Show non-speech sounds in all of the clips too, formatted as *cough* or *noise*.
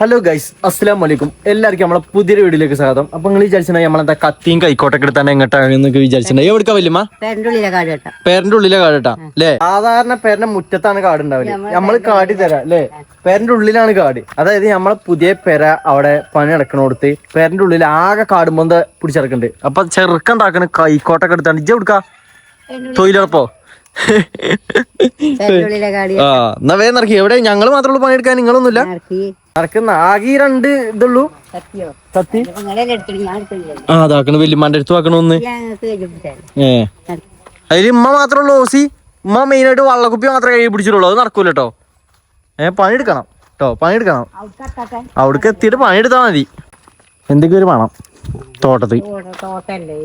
Hello guys അസ്സാം വലൈക്കും എല്ലാവർക്കും നമ്മളെ പുതിയ വീഡിയോയിലേക്ക് സ്വാഗതം. അപ്പൊ നിങ്ങൾ വിചാരിച്ചിട്ടുണ്ടെങ്കിൽ നമ്മളെന്താ കത്തിയും കൈക്കോട്ടൊക്കെ എടുത്താണ് എങ്ങോട്ടാണെന്നൊക്കെ വിചാരിച്ചിട്ടുണ്ടെങ്കിൽ എവിടെ വല്യമ്മ? കേട്ടോ. പേരന്റെ ഉള്ളിലെ കാട് അല്ലേ സാധാരണ പേരന്റെ മുറ്റത്താണ് കാട് ഉണ്ടാവില്ല നമ്മൾ കാടി തരാം അല്ലേ പേരന്റെ ഉള്ളിലാണ് കാട്. അതായത് നമ്മളെ പുതിയ പെര അവിടെ പണി നടക്കണോടത്ത് പേരന്റെ ഉള്ളിൽ ആകെ കാടുമ്പോ പിടിച്ചിറക്കുന്നുണ്ട് അപ്പൊ ചെറുക്കം താക്കണ കൈക്കോട്ടൊക്കെ എടുത്താണ് ഇജ്ജ എടുക്ക തൊഴിലുറപ്പോ? ആ എന്നാ വേഗം നടക്കി. എവിടെ? ഞങ്ങൾ മാത്രമുള്ള പണിയെടുക്കാൻ. നിങ്ങളൊന്നുമില്ല. നടക്കുന്ന ആകെ രണ്ട് ഇതുള്ളൂ. സത്യം ആ അതാക്കണ. വല്യമ്മാന്റെ അടുത്ത് വാക്കണ ഒന്ന്. ഏ. അതിൽ ഉമ്മ മാത്രമുള്ള ഓസി. ഉമ്മ മെയിനായിട്ട് വള്ളക്കുപ്പി മാത്രമേ കൈ പിടിച്ചിട്ടുള്ളൂ. അത് നടക്കൂല കേട്ടോ ഏ പണിയെടുക്കണം കേട്ടോ പണിയെടുക്കണം. അവിടേക്ക് എത്തിയിട്ട് പണിയെടുത്താൽ മതി. എന്തൊക്കെ ഒരു പണം. തോട്ടത്തിൽ. തോട്ടല്ലേ.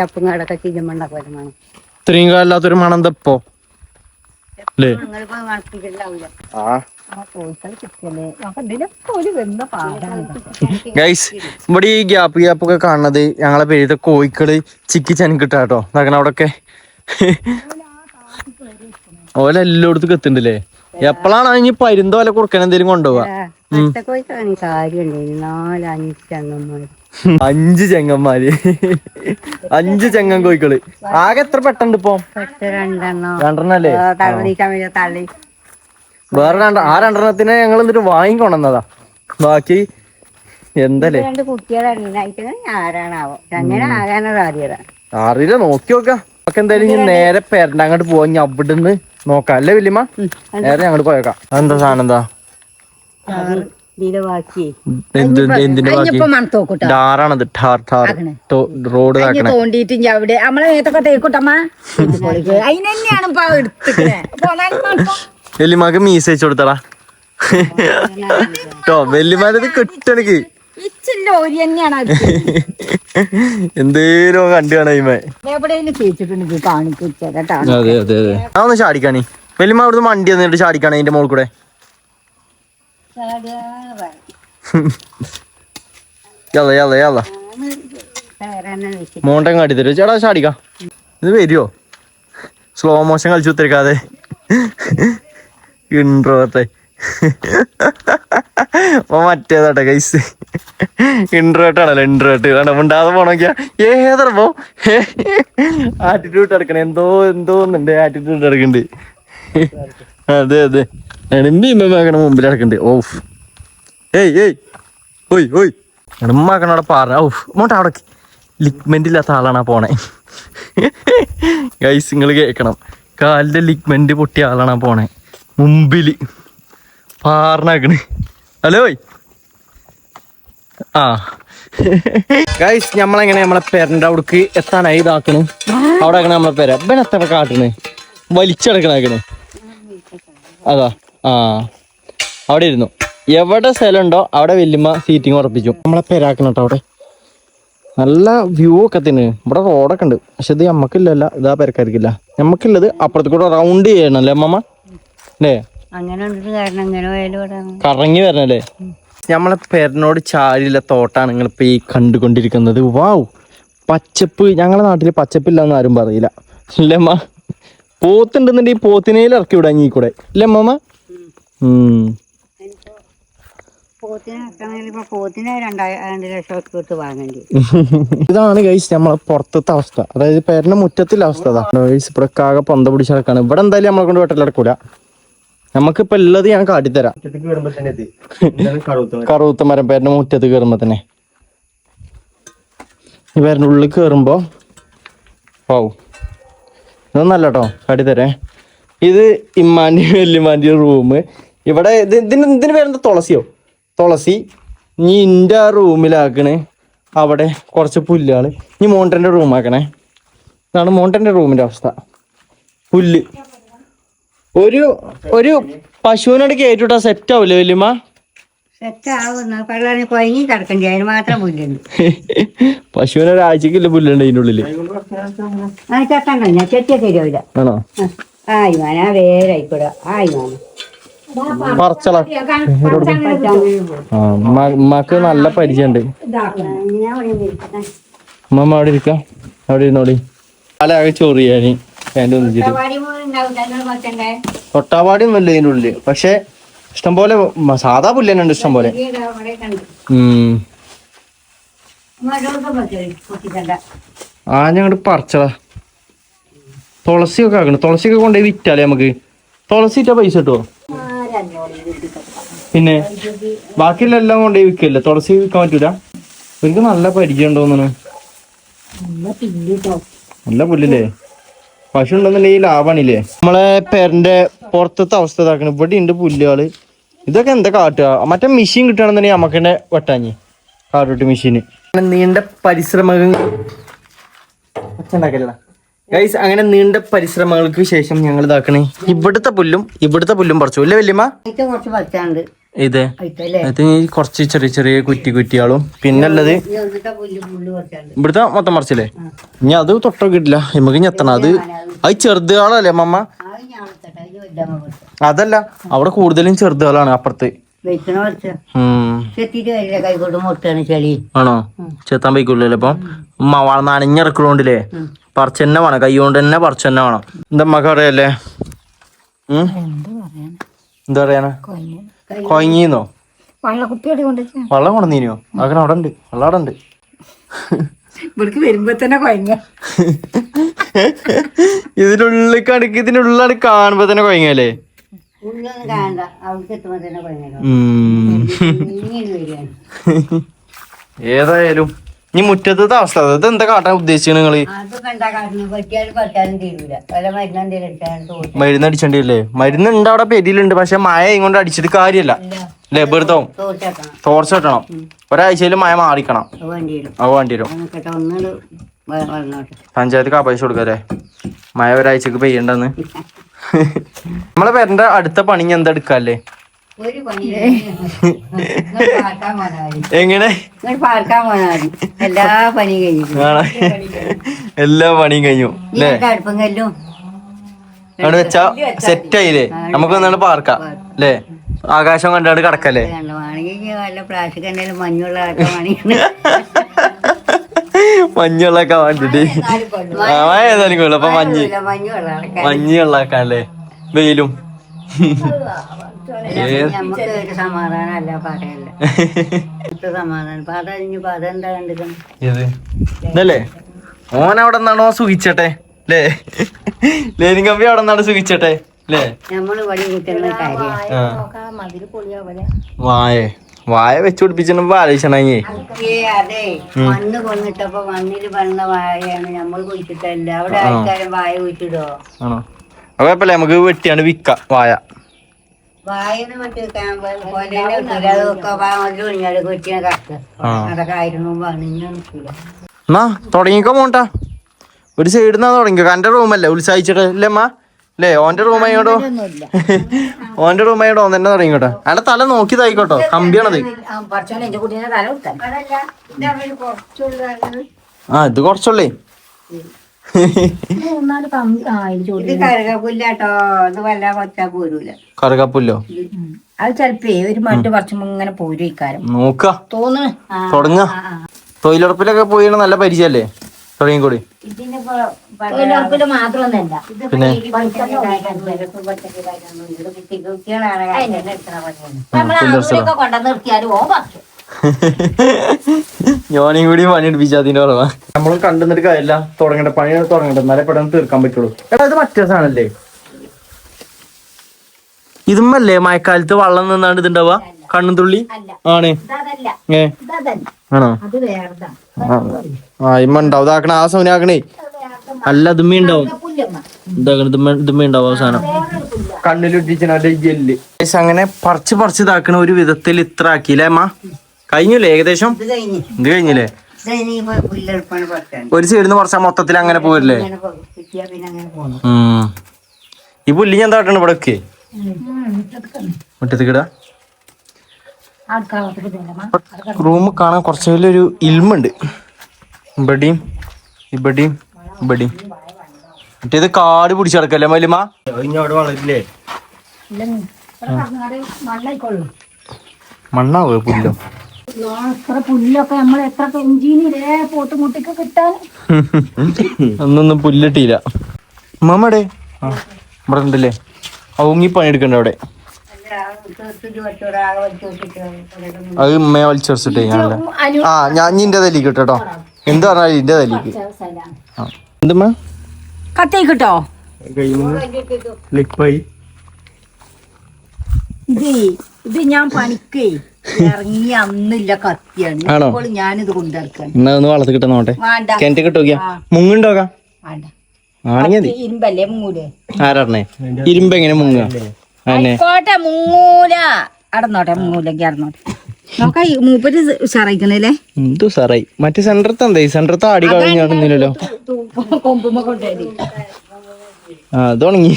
ചപ്പും കാടൊക്കെ വരുമാണ് ഇത്രയും കാലത്തൊരു മണം തപ്പോ അല്ലേ ഗൈസ് ഇവിടെ ഈ ഗ്യാപ്പ് ഗ്യാപ്പ് ഒക്കെ കാണുന്നത് ഞങ്ങളെ പേര് കോഴിക്കൾ ചിക്കി ചനക്കിട്ടാട്ടോ. അവിടെ ഒക്കെ ഓല എല്ലായിടത്തും എത്തുന്നുണ്ടല്ലേ എപ്പോഴാണ് ഇനി പരുന്തോ വല്ല എന്തെങ്കിലും കൊണ്ടുപോവാ? അഞ്ച് ചെങ്ങന്മാര്. അഞ്ച് ചെങ്ങൻ കോഴിക്കൾ. ആകെ എത്ര പെട്ടുണ്ട് ഇപ്പൊ? രണ്ടെണ്ണല്ലേ വേറെ രണ്ട ആ രണ്ടെണ്ണത്തിനെ ഞങ്ങൾ എന്നിട്ട് വാങ്ങിക്കൊണന്നതാ ബാക്കി എന്തല്ലേ? അറിയില്ല. നോക്കി നോക്കാം. നമുക്ക് എന്തായാലും ഇനി നേരെ പെരണ്ട അങ്ങോട്ട് പോവാ. ഇനി അവിടുന്ന് നോക്കാം. അല്ലേ വല്യമ്മ? നേരെ അങ്ങോട്ട് പോയേക്കാം. എന്താ സാധനം എന്താ? ടാറാണത് ടാർ ടാർ റോഡ് അവിടെ. നമ്മളെ തേക്കൂട്ടമ്മ. ഇപ്പൊ എടുത്തിട്ട് വല്യമ്മക്ക് മീസ് വെച്ച് കൊടുത്തടാ. കേട്ടോ വല്യമ്മത് കിട്ടണക്ക് എന്തേലും കണ്ടു ഒന്ന് ചാടിക്കാണി. വല്യമ്മ അവിടുന്ന് വണ്ടി വന്നിട്ട് ചാടിക്കാണേ അതിന്റെ മോൾ കൂടെ *laughs* ചേട്ടാ ചാടിക്ക ഇത് വരുമോ സ്ലോ മോഷൻ കളിച്ചു ഉത്തരക്കാതെ ഇൻട്രോത്തെ അപ്പൊ മറ്റേതാട്ടെ കൈസ് ഇൻട്രോട്ട് ആണല്ലോ ഇൻട്രോട്ട് വേണം ഉണ്ടാകാതെ പോണോക്കിയാ ഏതറപ്പോ ആറ്റിറ്റ്യൂഡ് എടുക്കണേ. എന്തോ എന്തോ ആറ്റിറ്റ്യൂട്ട് ആറ്റിറ്റ്യൂഡ് എടുക്കണ്ട്. അതെ അതെ. എണിമ്പിമ്മക്കണ മുമ്പിൽ കിടക്കുന്നുണ്ട് ഓഫ് ഏയ് ഏയ്. ഓയ് ഓയ്. എണുമ്മാക്കണ അവിടെ പാറ. ഓഫ് മോട്ട അവിടെ ലിക്മെന്റ് ഇല്ലാത്ത ആളാണ് പോണേ. ഗൈസ് നിങ്ങൾ കേൾക്കണം കാലിന്റെ ലിഗ്മെന്റ് പൊട്ടിയ ആളാണ് പോണേ. മുമ്പിൽ. പാറിനാക്കണ്. ഹലോ. ആ. ഗൈസ് നമ്മളെങ്ങനെ നമ്മളെ പേരന്റെ അവിടേക്ക് എത്താനായി ഇതാക്കണ്. അവിടെ ആക്കണ നമ്മളെ പേര? ഇവൻ എത്ര കാട്ടണ്? വലിച്ചെടുക്കണാക്കണ് അതാ. ആ. അവിടെ ഇരുന്നു. എവിടെ സ്ഥലം ഉണ്ടോ അവിടെ വല്യമ്മ സീറ്റിംഗ് ഉറപ്പിച്ചു. നമ്മളെ പേരാക്കണം കേട്ടോ അവിടെ. നല്ല വ്യൂ ഒക്കെ തന്നെ. ഇവിടെ റോഡൊക്കെ ഉണ്ട്. പക്ഷെ ഇത് നമ്മക്കില്ലല്ല. ഇതാ പെരക്കാർക്കില്ല. നമ്മക്കില്ലത് അപ്പുറത്ത് കൂടെ റൗണ്ട് ചെയ്യണം അല്ലേ? അമ്മമ്മ അല്ലേ കറങ്ങി വരണല്ലേ? നമ്മളെ പേരനോട് ചാരില്ല തോട്ടാണ് നിങ്ങളിപ്പോ ഈ കണ്ടുകൊണ്ടിരിക്കുന്നത്. വാവ് പച്ചപ്പ്. ഞങ്ങളെ നാട്ടിൽ പച്ചപ്പില്ലാന്ന് ആരും പറയില്ല. അല്ലേ അമ്മ? പോത്തുണ്ടെന്നുണ്ടെങ്കിൽ പോത്തിനേൽ ഇറക്കി വിടാൻ ഈ കൂടെ. അല്ലേ അമ്മമ്മ? *laughs* ഇതാണ് ഗൈസ് നമ്മളെ പുറത്തത്തെ അവസ്ഥ. അതായത് പേരന്റെ മുറ്റത്തിലെ അവസ്ഥ അതാ. ഗൈസ് ഇവിടെ കാകെ പന്ത പിടിച്ച് നടക്കാണ്. ഇവിടെ എന്തായാലും നമ്മളെ കൊണ്ട് വെട്ടലടക്കൂല നമുക്കിപ്പോ ഉള്ളത് ഞാൻ കാട്ടിത്തരാം. കറുത്ത മരം. പേരന്റെ മുറ്റത്ത് കയറുമ്പോ തന്നെ. ഈ പേരന്റെ ഉള്ളിൽ കയറുമ്പോ ഓ ഇതൊന്നല്ല കേട്ടോ കാട്ടിത്തരേ. ഇത് ഇമ്മാന്റെ വല്യമാന്റെ റൂം ഇവിടെ ഇത് ഇതിന് ഇതിന് പേരെന്താ? തുളസിയോ? തുളസി. നീ ഇന്റെ ആ റൂമിലാക്കണേ. അവിടെ കുറച്ച് പുല്ലുകൾ നീ മോണ്ടന്റെ റൂമാക്കണേ. ആക്കണേ ഇതാണ് മോണ്ടന്റെ റൂമിന്റെ അവസ്ഥ. പുല്ല്. ഒരു ഒരു പശുവിനോട് കയറ്റിവിട്ടാ സെറ്റ് ആവില്ലേ വല്യമ്മ? പുല്ലുണ്ട്. *laughs* പശുവിന് ഒരാഴ്ചക്കില്ല പുല്ലുണ്ട് അതിന്റെ ഉള്ളിൽ. ആണോ? ആയി മാന വേറെ ആയിക്കോട്ടെ ആയി മാന പറച്ചള. ഉമ്മാക്ക് നല്ല പരിചയമുണ്ട് ഉമ്മ അവിടെ ഇരിക്കാം. അവിടെ ഇരുന്നോടി ആകെ ചൊറിയാനി. എന്റെ ഒന്നിച്ചിട്ട് തൊട്ടാവാടി ഒന്നുമില്ല ഇതിനുള്ളിൽ പക്ഷെ ഇഷ്ടംപോലെ സാധാ പുല്ല് തന്നെ ഉണ്ട് ഇഷ്ടം പോലെ ഉം. ആ ഞങ്ങട് പറിച്ചടാ തുളസിയൊക്കെ ആക്കണം. തുളസിയൊക്കെ കൊണ്ടുപോയി വിറ്റാലേ നമുക്ക്. തുളസി ഇട്ടാ പൈസ കിട്ടുമോ പിന്നെ ബാക്കിയുള്ള എല്ലാം കൊണ്ട് വിൽക്കല്ലേ? തുളസി വിൽക്കാൻ പറ്റൂല? എനിക്ക് നല്ല പരിചയം ഉണ്ടോന്നാണ് നല്ല പുല്ലില്ലേ? പശു ഉണ്ടെന്നുണ്ടെങ്കിൽ ലാഭാണില്ലേ? നമ്മളെ പേരന്റെ പുറത്തത്തെ അവസ്ഥ ഇതാക്കണം. ഇവിടെ ഉണ്ട് പുല്ലുകൾ. ഇതൊക്കെ എന്താ കാട്ടുക? മറ്റേ മെഷീൻ കിട്ടുകയാണെന്നുണ്ടെങ്കിൽ നമുക്ക് തന്നെ വെട്ടാഞ്ഞ് കാട്ടോട്ട് മെഷീന് നീണ്ട പരിശ്രമങ്ങൾ ഗൈസ് അങ്ങനെ നീണ്ട പരിശ്രമങ്ങൾക്ക് ശേഷം ഞങ്ങൾ ഇതാക്കണേ ഇവിടുത്തെ പുല്ലും ഇവിടുത്തെ പുല്ലും പറിച്ചു. അല്ലേ വല്യമ്മ? കുറച്ച് പച്ചാണ്ട് ഇത്. ഈ കുറച്ച് ചെറിയ ചെറിയ കുറ്റി കുറ്റിയാളും. പിന്നുള്ളത് ഇവിടുത്തെ മൊത്തം മറിച്ചില്ലേ ഇനി അത് തൊട്ടൊക്കെ കിട്ടില്ല നമുക്ക് ഞെത്തണം അത് അത് ചെറുതുകളല്ലേ മമ്മ അതല്ല അവിടെ കൂടുതലും ചെറുതുകളാണ് അപ്പുറത്ത്. ആണോ? ചെത്താൻ പൈക്കുള്ളല്ലേ അപ്പം ഉമ്മ വള നനഞ്ഞിറക്കണോണ്ടില്ലേ? പറിച്ചെന്നെ വേണം. കൈ കൊണ്ട് തന്നെ പറിച്ചെന്നെ വേണം. എന്താ അമ്മയ്ക്ക് അറിയല്ലേ? എന്താ പറയാനാ? കൊയങ്ങിന്നോ? വള്ളക്കുപ്പിയോടെ കൊണ്ടുവച്ച. വെള്ളം കൊണ്ടുവന്നീനോ? അങ്ങനെ അവിടെ ഉണ്ട് വെള്ളം അവിടെ ഉണ്ട് ഇവിടേക്ക് വരുമ്പോ തന്നെ കൊയങ്ങ. ഇതിനുള്ളിൽ കണക്ക് ഇതിനുള്ളാണ് കാണുമ്പോ തന്നെ കൊയങ്ങല്ലേ? ഏതായാലും ഇനി മുറ്റത്തെ അവസ്ഥ. ഇത് എന്താ കാട്ടാൻ ഉദ്ദേശിച്ചത് നിങ്ങൾ? മരുന്ന് അടിച്ചേ മരുന്ന് ഉണ്ട് അവിടെ പെരിയിലുണ്ട് പക്ഷെ മഴ ഇങ്ങോട്ട് അടിച്ചിട്ട് കാര്യല്ല. അല്ലേ വെറുതെ തോറ്റാക്കണം ടോർച്ച് കിട്ടണം ഒരാഴ്ചയിൽ മഴ മാറിക്കണം. അത് വേണ്ടി വരും അത് അത് പഞ്ചായത്ത് പൈസ കൊടുക്കല്ലേ? മഴ ഒരാഴ്ചക്ക് പെയ്യണ്ടെന്ന്. *laughs* നമ്മളെ പേരന്റെ അടുത്ത പണി എന്താ എടുക്കാല്ലേ? എങ്ങനെ? എല്ലാ പണിയും കഴിഞ്ഞു. എല്ലാ പണിയും കഴിഞ്ഞു അല്ലേ അവിടെ വെച്ചാ സെറ്റ് ആയില്ലേ നമുക്ക് ഒന്നാണ് പാർക്കാം അല്ലേ ആകാശം കണ്ടാണ് കിടക്കല്ലേ? മഞ്ഞുള്ള വേണ്ടിട്ട്. മഴ ഏതായാലും കൊള്ളു. അപ്പൊ മഞ്ഞ്. മഞ്ഞ് വെയിലും. പറയല്ല. ഒരു സമാധാനം. കഴിഞ്ഞു എന്താ ഏത്? ഇതല്ലേ? ഓൻ അവിടെ നിന്നാണോ സുഖിച്ചട്ടെ? അല്ലേ ലേനിൻ കമ്പി അവിടെ നിന്നാണ് സുഖിച്ചട്ടെ? അല്ലേ വായ വായ. വെച്ച് പിടിപ്പിച്ചിട്ട് ആലോചിച്ചണേ അതെ. മണ്ണ് കൊന്നിട്ടപ്പോ മണ്ണിൽ വന്ന വായയാണ് നമ്മൾ കുഴിച്ചിട്ടല്ല അവിടെ ആൾക്കാരും വായ കുഴിച്ചിടോ ആണോ? കുഴപ്പമില്ല. നമുക്ക് വെട്ടിയാണ് വിക്ക വായ. മറ്റേ കുറ്റിനെ. അതൊക്കെ ആയിരുന്നു എന്നാ തുടങ്ങിക്കോ മോണ്ട ഒരു സൈഡിൽ നിന്നാ തുടങ്ങിക്കോ. എന്റെ റൂമല്ലേ ഉത്സാഹിച്ചിട്ട് അല്ലേ അമ്മ? അല്ലേ ഓന്റെ റൂം ആയിക്കോട്ടോ ഓന്റെ റൂം ആയിക്കോട്ടോ ഓൻ തന്നെ തുടങ്ങിക്കോട്ടോ. അയാളെ തല നോക്കിയതായിക്കോട്ടോ. കമ്പിയാണത്. ആ ഇത് കുട്ടീനെ ആ ഇത് കറുകപ്പുല്ലാട്ടോ. വല്ല കൊച്ചാ പോരൂല. കറുകപ്പുല്ലോ? അത് ചെലപ്പേ ഒരു മറ്റു കുറച്ചും ഇങ്ങനെ പോരും ഇക്കാരം നോക്ക തോന്നുന്നു തുടങ്ങ. തൊഴിലുറപ്പിലൊക്കെ പോയി നല്ല പരിചയല്ലേ? തുടങ്ങിക്കൂടി തൊഴിലുറപ്പിൽ മാത്രമൊന്നല്ല പിന്നെ? നിർത്തിയാലും ഓ ഞാനും *laughs* കൂടി പണി എടുപ്പിച്ച അതിന്റെ കുറവാ. നമ്മൾ കണ്ടുന്നിട്ട് കാര്യമില്ല. തുടങ്ങട്ടെ പണി തുടങ്ങട്ടെ. എന്നാലേ പെട്ടെന്ന് തീർക്കാൻ പറ്റുള്ളൂ. എടാ ഇത് മറ്റേ സാധനല്ലേ? ഇതുമല്ലേ മഴക്കാലത്ത് വള്ളം നിന്നാണ് ഇതുണ്ടാവുക? കണ്ണും തുള്ളി ആണ്. ഏ? ആണോ? ആ ഇമ്മ ഉണ്ടാവും. ഇതാക്കണ ആ സൗന ആക്കണേ. അല്ല ഇതുമ്മ ഉണ്ടാവും. പുല്ലമ്മ. ഇതാക്കണ ഇതുമ്മ ഇതുമ്മ ഉണ്ടാവും അവസാനം കണ്ണിലൊട്ടിച്ചിട്ട് ജെല്ല്. അങ്ങനെ പറിച്ച് പറിച്ച് ഇതാക്കണ ഒരു വിധത്തിൽ ഇത്ര ആക്കിയില്ലേ അമ്മ? കഴിഞ്ഞില്ലേ ഏകദേശം? ഇത് കഴിഞ്ഞില്ലേ? ഒരു സൈഡിൽ നിന്ന് പറഞ്ഞാൽ മൊത്തത്തിൽ അങ്ങനെ പോരില്ലേ. ഈ പുല്ല് ഞാൻ താട്ടണം ഇവിടെ ഒക്കെ മുറ്റത്തേക്ക് കിട റൂം കാണാൻ കുറച്ച് വലിയൊരു ഇൽമുണ്ട്. ഇവിടെയും ഇവിടെയും ഇവിടെയും മറ്റേത് കാട് പിടിച്ചു കിടക്കല്ലേ മലിമ വളരില്ലേ? മണ്ണാവോ പുല്ലോ? എത്ര പുല്ലൊക്കെ നമ്മൾ എത്ര ഇഞ്ചിനിലേ പോത്തുമുട്ടിക്ക് കിട്ടാൻ? ഒന്നൊന്നും പുല്ലിട്ടില്ല മാമടെ ഇവിടെ ഉണ്ടല്ലേ? ഔങ്ങി പണിയെടുക്കണ്ട അവിടെ? അത് ഉമ്മയെ വലിച്ചെറിച്ചിട്ടേ ഞാനല്ലേ. ആ ഞാൻ ഇനി ഇന്റെ തല്ലിക്ക് കേട്ടോ. എന്ത് പറഞ്ഞാലും ഇന്റെ തലേക്ക് എന്തുമ്മ? ഇത് ഇത് ഞാൻ പണിക്കേ. ഇറങ്ങി അന്നില്ല കത്തിയാണ്. ആണോ? ഇപ്പോൾ ഞാനിത് കൊണ്ടിറക്കാണ് എന്നാ ഒന്ന് വളർത്തി കിട്ടാൻ നോട്ടെ വേണ്ട. കിണറ്റ് കിട്ടോക്കിയാ മുങ്ങുണ്ടോക്കാം വേണ്ട. ആണെങ്കിൽ മതി ഇരുമ്പല്ലേ മൂലേ ആരാണേ ഇരുമ്പ് എങ്ങനെ മുങ്ങുക? അന്നെ കോട്ടെ മൂല അടന്നോട്ടെ നോക്കാം മൂപ്പര് ഉഷാറായിക്കണല്ലേ? എന്തു സാറായി മറ്റേ സെന്ററത്തെ എന്താ? ഈ സെന്ററത്തെ ആടി കളഞ്ഞാടുന്നില്ലല്ലോ കൊമ്പുമ്പോ കൊണ്ടുവരി ആ അത് ഉണങ്ങി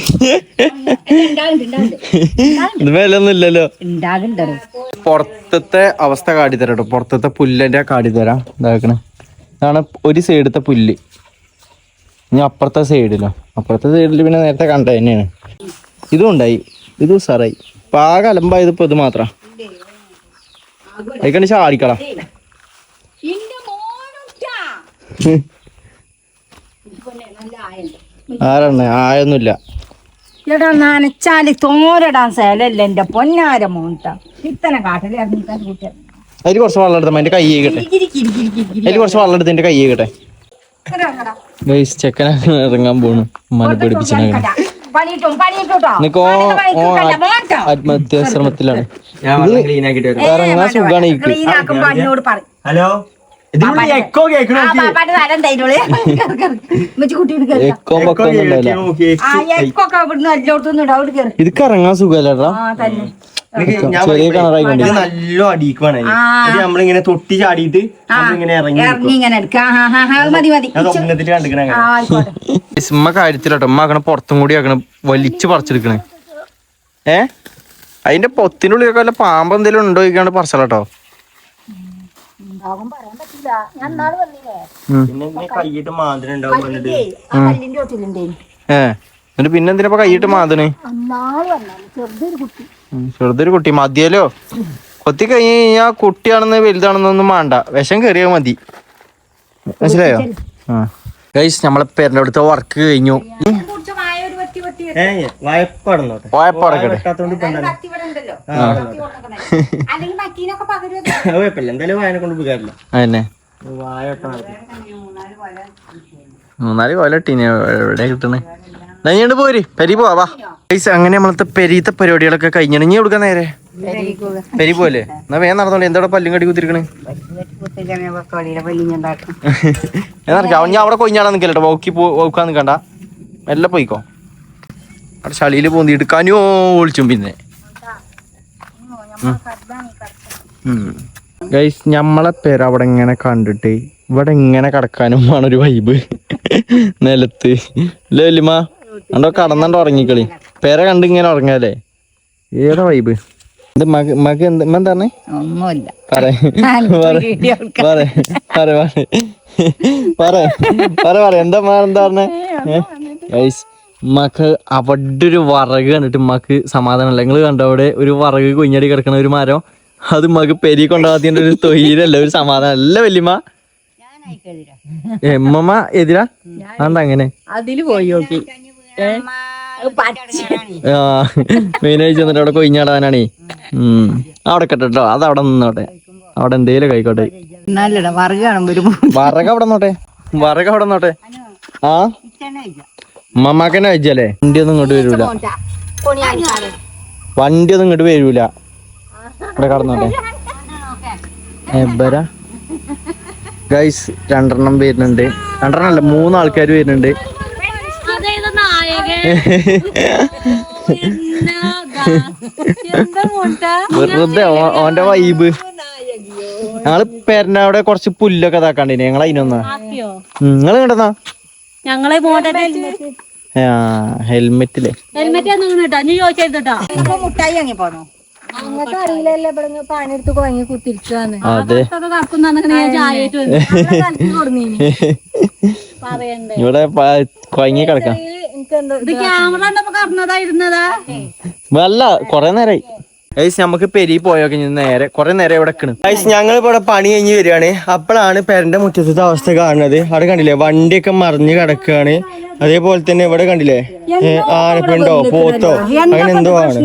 ഇത് മേലൊന്നും ഇല്ലല്ലോ. പുറത്തത്തെ അവസ്ഥ കാട്ടിത്തരാം കേട്ടോ പുറത്തത്തെ പുല്ലിന്റെ കാട്ടിത്തരാം. ഇതാക്കണേ. ഇതാണ് ഒരു സൈഡത്തെ പുല്ല്. ഇനി അപ്പുറത്തെ സൈഡിലോ. അപ്പുറത്തെ സൈഡിൽ പിന്നെ നേരത്തെ കണ്ട തന്നെയാണ്. ഇതും ഉണ്ടായി. ഇതും സാറായി ഇപ്പൊ അലമ്പായത് ഇപ്പൊ ഇത് മാത്ര. ആടിക്കളാ ചാടിക്കളാ. ആരാണ്? ആയൊന്നുമില്ല. എടാ നനച്ചാൽ തോരടാൻ സ്ഥലല്ല എന്റെ പൊന്നാര മോണ്ട ഇത്തനെ കൂട്ടിയ. അതിൽ കുറച്ച് വെള്ളം എടുത്തമ്മ എന്റെ കൈ കേട്ടെ അതിൽ കുറച്ച് വെള്ളം എടുത്ത്? എന്റെ കൈ കേട്ടെ ഗൈസ് ഇറങ്ങാൻ പോണു. മന പേടിപ്പിച്ചാണ് പണിയിട്ടും പണിയിട്ടോ നിനക്ക് ഓ ഓ ആത്മഹത്യാ ശ്രമത്തിലാണ് ഇറങ്ങാൻ സുഖാണ് ഈക്ക് ക്ലീൻ ആക്കുമ്പോ എന്നോട് പറയും ഹലോ? എക്കോ ഇതൊക്കെ ഇറങ്ങാൻ ചെറിയ കിണറായി നല്ല അടിക്കുവാണ് നമ്മളിങ്ങനെ തൊട്ടി ചാടിയിട്ട് ഇങ്ങനെ ഇറങ്ങി ഇസ്മ കാര്യത്തിലോട്ടോ. ഉമ്മ ആക്കണ പുറത്തും കൂടി ആക്കണ വലിച്ചു പറിച്ചെടുക്കണേ. ഏ? അതിന്റെ പൊത്തിനുള്ളിലൊക്കെ വല്ല പാമ്പ് എന്തെങ്കിലും ഉണ്ടോ ചോദിക്കാണ്ട് പറിച്ചലോട്ടോ പിന്നെ ഇങ്ങനെ കൈയിട്ട് മാതിരി ഉണ്ടാവും കല്ലിന്റെ ഒട്ടിലുണ്ടേ ഏ. എന്നിട്ട് പിന്നെ എന്തിനാ കൈയിട്ട് മാതിന് ചെറുതൊരു കുട്ടി. ചെറുതൊരു കുട്ടി. മതിയല്ലോ? കൊത്തി കഴിഞ്ഞ് കഴിഞ്ഞാ കുട്ടിയാണെന്ന് വലുതാണെന്നൊന്നും വേണ്ട വിഷം കയറിയാ മതി. മനസ്സിലായോ? ആ. ഗൈസ് നമ്മളെ പേരന്റെ അടുത്ത വർക്ക് കഴിഞ്ഞു. വായപ്പടന്നോട്ടെ ഇപ്പൊ? ആ, അത്. *laughs* കുഴപ്പമില്ല. എന്തായാലും വായനെ കൊണ്ട് ഉപകാരമില്ല. അതന്നെ. വായ വെട്ടാൻ മൂന്നാൽ കൊല്ലട്ടീനെ എവിടെ കിട്ടണേ? കഴിഞ്ഞിട്ട് പോര്. പെരി പോവാ വാ. അങ്ങനെ നമ്മളത്തെ പെരീത്തെ പരിപാടികളൊക്കെ കഴിഞ്ഞാണ് ഇനി കൊടുക്കാൻ നേരെ? പെരി പോലെ എന്നാ വേഗം നടന്നോളൂ. എന്താ പല്ലും കടി കുത്തിരിക്കണേ? എന്നാ അവൻ ഞാൻ അവിടെ കൊഞ്ഞാടാ നിക്കല്ലോ വൗക്കി പോ വൗക്കാൻ നിക്കണ്ട. മെല്ലെ പോയിക്കോ. അവിടെ ചളിയിൽ പോന്തിട്ട് കനിയോ ഒളിച്ചും പിന്നെ. ഗൈസ് ഞമ്മളെ പേര് അവിടെ ഇങ്ങനെ കണ്ടിട്ട് ഇവിടെ ഇങ്ങനെ കിടക്കാനും വേണം ഒരു വൈബ് നിലത്ത്. അല്ലേ വല്യമ്മ? അണ്ടോ കടന്നോ ഉറങ്ങിക്കളി. പേരെ കണ്ട് ഇങ്ങനെ ഉറങ്ങാല്ലേ? ഏതാ വൈബ് ഇത് മക മക എന്ത് എന്താണ്? എന്താ ഒന്നുമില്ല പറ പറ പറ പറ പറ പറ എന്താ മാ എന്താ പറഞ്ഞേ? ഗൈസ് ഉമ്മക്ക് അവിടെ ഒരു വറക് കണ്ടിട്ട് ഉമ്മക്ക് സമാധാനമല്ല നിങ്ങൾ കണ്ടോ അവിടെ ഒരു വറക് കുഞ്ഞടി കിടക്കണ ഒരു മരം? അത് ഉമ്മക്ക് പെരി കൊണ്ടാകത്തിന്റെ ഒരു തൊയിലല്ല ഒരു സമാധാനം. അല്ല വല്യമ്മ. എമ്മമ്മ എതിരാ? അതെന്താ അങ്ങനെ? അതിൽ പോയി നോക്കി. ആ മെയിനായി ചെന്നിട്ട് അവിടെ കൊയിഞ്ഞാടാനാണേ ഉം. അവിടെ കെട്ടോ അത് അവിടെ നിന്നോട്ടെ. അവിടെ എന്തേലും കൈക്കോട്ടെ വറക അവിടെ നോട്ടെ വറക അവിടെ നോട്ടെ ആ? ഉമ്മമാക്കന്നെ വെച്ചല്ലേ വണ്ടി ഒന്നും ഇങ്ങോട്ട് വരൂല. വണ്ടി ഒന്നും ഇങ്ങോട്ട് വരൂല. ഇവിടെ കടന്നോട്ടെ. എബരാ ഗൈസ് രണ്ടെണ്ണം വരുന്നുണ്ട്. രണ്ടെണ്ണം അല്ല മൂന്ന് ആൾക്കാർ വരുന്നുണ്ട്. വെറുതെ ഓന്റെ വൈബ് ഞങ്ങൾ പേരന്റെ അവിടെ കുറച്ച് പുല്ലൊക്കെ ഇതാക്കാണ്ടിന്. ഞങ്ങൾ അതിനൊന്നാ നിങ്ങൾ കണ്ടെന്നാ ഞങ്ങളെ ഹെൽമെറ്റില്ലേ ഹെൽമെറ്റ് കേട്ടോ നീ ചോദിച്ചെടുത്തോ മുട്ടായി പോണോ അറിയില്ലല്ലോ ഇവിടെ പണിയെടുത്ത് കുഴങ്ങി കിടക്കാം. ക്യാമറ ഉണ്ടപ്പോ കറന്നതാ ഇരുന്നതാ? അല്ല കൊറേ നേരായി. ഗൈസ് നമുക്ക് പെരി പോയൊക്കെ നേരെ കൊറേ നേരം ഇവിടെ നിക്കണ്. ഗൈസ് ഞങ്ങൾ ഇവിടെ പണി കഴിഞ്ഞ് വരികയാണ്. അപ്പോഴാണ് പെരന്റെ മുറ്റത്തെ അവസ്ഥ കാണുന്നത്. അവിടെ കണ്ടില്ലേ വണ്ടിയൊക്കെ മറിഞ്ഞ് കിടക്കുകയാണ്. അതേപോലെ തന്നെ ഇവിടെ കണ്ടില്ലേ ആനപ്പിണ്ടോ പോത്തോ? അങ്ങനെ എന്തോ ആണ്.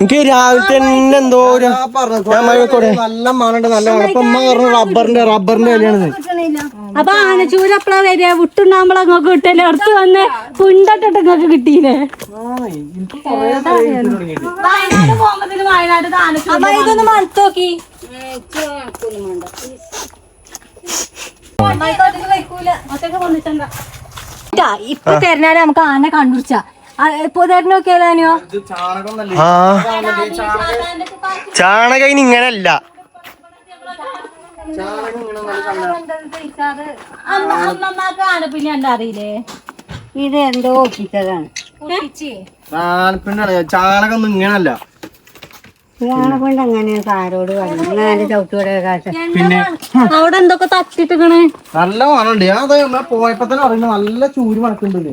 എനിക്ക് രാവിലെ തന്നെ എന്തോ ഒരു ഞാൻ മഴക്കോടെ നല്ല മണുണ്ട് നല്ല മണം ഇപ്പൊ ഉമ്മ പറഞ്ഞു റബ്ബറിന്റെ റബ്ബറിന്റെ വിലയാണിത് അപ്പൊ ആനച്ചൂര് എപ്പഴാ വരിക? വിട്ടുണ്ടാകുമ്പോൾ അങ്ങോട്ട് കിട്ടല്ലേ അടുത്ത് വന്ന് പുണ്ടട്ടിട്ട് നിങ്ങൾക്ക് കിട്ടിയില്ലേ ഇതൊന്ന് മണത്ത് നോക്കി. ഇപ്പൊ തരുന്നാൽ നമുക്ക് ആന കണ്ടുപിടിച്ച. നോക്കിയാലോ ആ. ചാണകം. ഇനി ഇങ്ങനല്ല. അമ്മമ്മക്ക് അറിയില്ലേ? ഇത് എന്തോ ഒപ്പിച്ചതാണ് ചാണകം ഇങ്ങനല്ല. കൊണ്ട് അങ്ങനെ കാരോട് പറഞ്ഞു. നാല് ചവിട്ടൂടെ കാശ്. പിന്നെ അവിടെ എന്തൊക്കെ തട്ടിട്ടിക്കണ്? നല്ല മണുണ്ട് ഞാൻ പോയപ്പോ തന്നെ അറിയുന്നത് നല്ല ചൂര് മണക്കുന്നുണ്ട്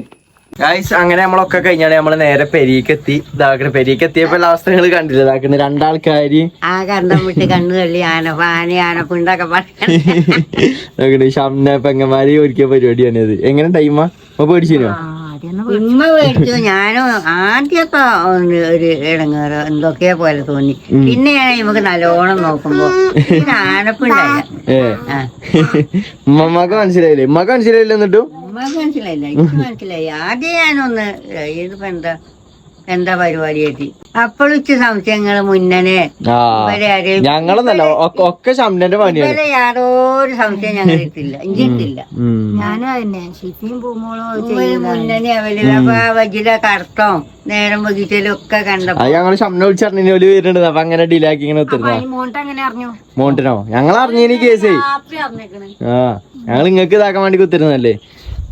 ഗൈസ് അങ്ങനെ നമ്മളൊക്കെ കഴിഞ്ഞാണ് നമ്മൾ നേരെ പെരീക്കെത്തി ഇതാക്കണ പെരീക്കെത്തിയപ്പോ ലാസ്റ്റ് നിങ്ങൾ കണ്ടില്ല ഇതാക്കണ രണ്ടാൾക്കാര് ആ കണ്ടം വിട്ട് കണ്ണു തള്ളി ആന ആന ആനപ്പുണ്ടൊക്കെ പറഞ്ഞു ഷംന പെങ്ങന്മാര് ഒരുക്കിയ പരിപാടിയാണ് ഇത് എങ്ങനെ ടൈമാ അപ്പൊ പേടിച്ചിരുന്നോ ഉമ്മ മേടിച്ചു ഞാനും ആദ്യമൊക്കെ ഒരു ഇടങ്ങേറ് എന്തൊക്കെയോ പോലെ തോന്നി പിന്നെയാണ് നമുക്ക് നല്ലോണം നോക്കുമ്പോ ഇത് ആനപ്പുണ്ടല്ല ഏ ആ ഉമ്മക്ക് മനസ്സിലായില്ലേ ഉമ്മക്ക് മനസ്സിലായില്ല എന്നിട്ടും ഉമ്മക്ക് മനസ്സിലായില്ല എനിക്ക് മനസ്സിലായി. ആദ്യം ഞാനൊന്ന് ഇതിപ്പോ എന്താ എന്താ പരിപാടി എത്തി അപ്പോഴിച്ച് സംശയങ്ങൾ മുന്നനെ ആ ഇവരെ ആരെയും ഞങ്ങളൊന്നല്ല ഒക്കെ ഷംനന്റെ പണിയാണ്. യാതൊരു സംശയം ഞങ്ങൾ ഇട്ടില്ല ഇഞ്ചിട്ടില്ല. ഞാനും ഷിഫിയും പൂമോളോ ഒരു മുന്നണി അവർ അപ്പൊ ആ വജില കടത്തം നേരം വകിച്ചലും ഒക്കെ കണ്ടപ്പോ ഞങ്ങൾ ഷംന വിളിച്ചറിഞ്ഞ ഒരു വരുന്നുണ്ട് അപ്പൊ അങ്ങനെ ഡിലാക്കി ഇങ്ങനെ ഒത്തിരുന്ന അറിഞ്ഞു. മോണ്ടിനോ ഞങ്ങൾ അറിഞ്ഞീനി കേസേ ആ ഞങ്ങൾ ഇങ്ങക്ക് ഇതാക്കാൻ വേണ്ടി കുത്തിരുന്നല്ലേ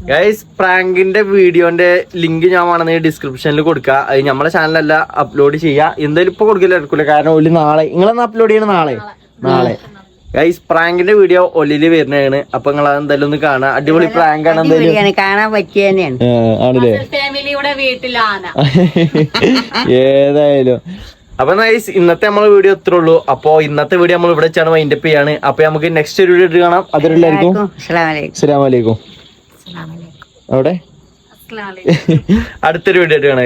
ഗൈസ് പ്രാങ്കിന്റെ വീഡിയോന്റെ ലിങ്ക് ഞാൻ വേണമെങ്കിൽ ഡിസ്ക്രിപ്ഷനിൽ കൊടുക്കുക അത് നമ്മളെ ചാനലല്ല അപ്ലോഡ് ചെയ്യുക എന്തായാലും ഇപ്പൊ കൊടുക്കില്ല എടുക്കൂല കാരണം ഒലി നാളെ നിങ്ങളെന്ന് അപ്ലോഡ് ചെയ്യണം നാളെ? നാളെ. ഗൈസ് പ്രാങ്കിന്റെ വീഡിയോ ഒല്ലിൽ വരുന്നതാണ്. അപ്പൊ നിങ്ങൾ എന്തായാലും ഒന്ന് കാണാം. അടിപൊളി പ്രാങ്ക് ആണ് എന്തായാലും. കാണാൻ *laughs* ഏതായാലും. അപ്പൊ നൈസ് ഇന്നത്തെ നമ്മളെ വീഡിയോ ഇത്രേ ഉള്ളൂ. അപ്പൊ ഇന്നത്തെ വീഡിയോ നമ്മൾ ഇവിടെ വെച്ചാണ് വൈൻഡപ്പ് ചെയ്യാണ്. അപ്പൊ നമുക്ക് നെക്സ്റ്റ് ഒരു വീഡിയോ കാണാം. അതിലെല്ലാവർക്കും അസ്സലാമു അലൈക്കും. അസ്സലാമു അലൈക്കും. അവിടെ? *laughs* അടുത്തൊരു വീഡിയോ ആയിട്ട് കാണാം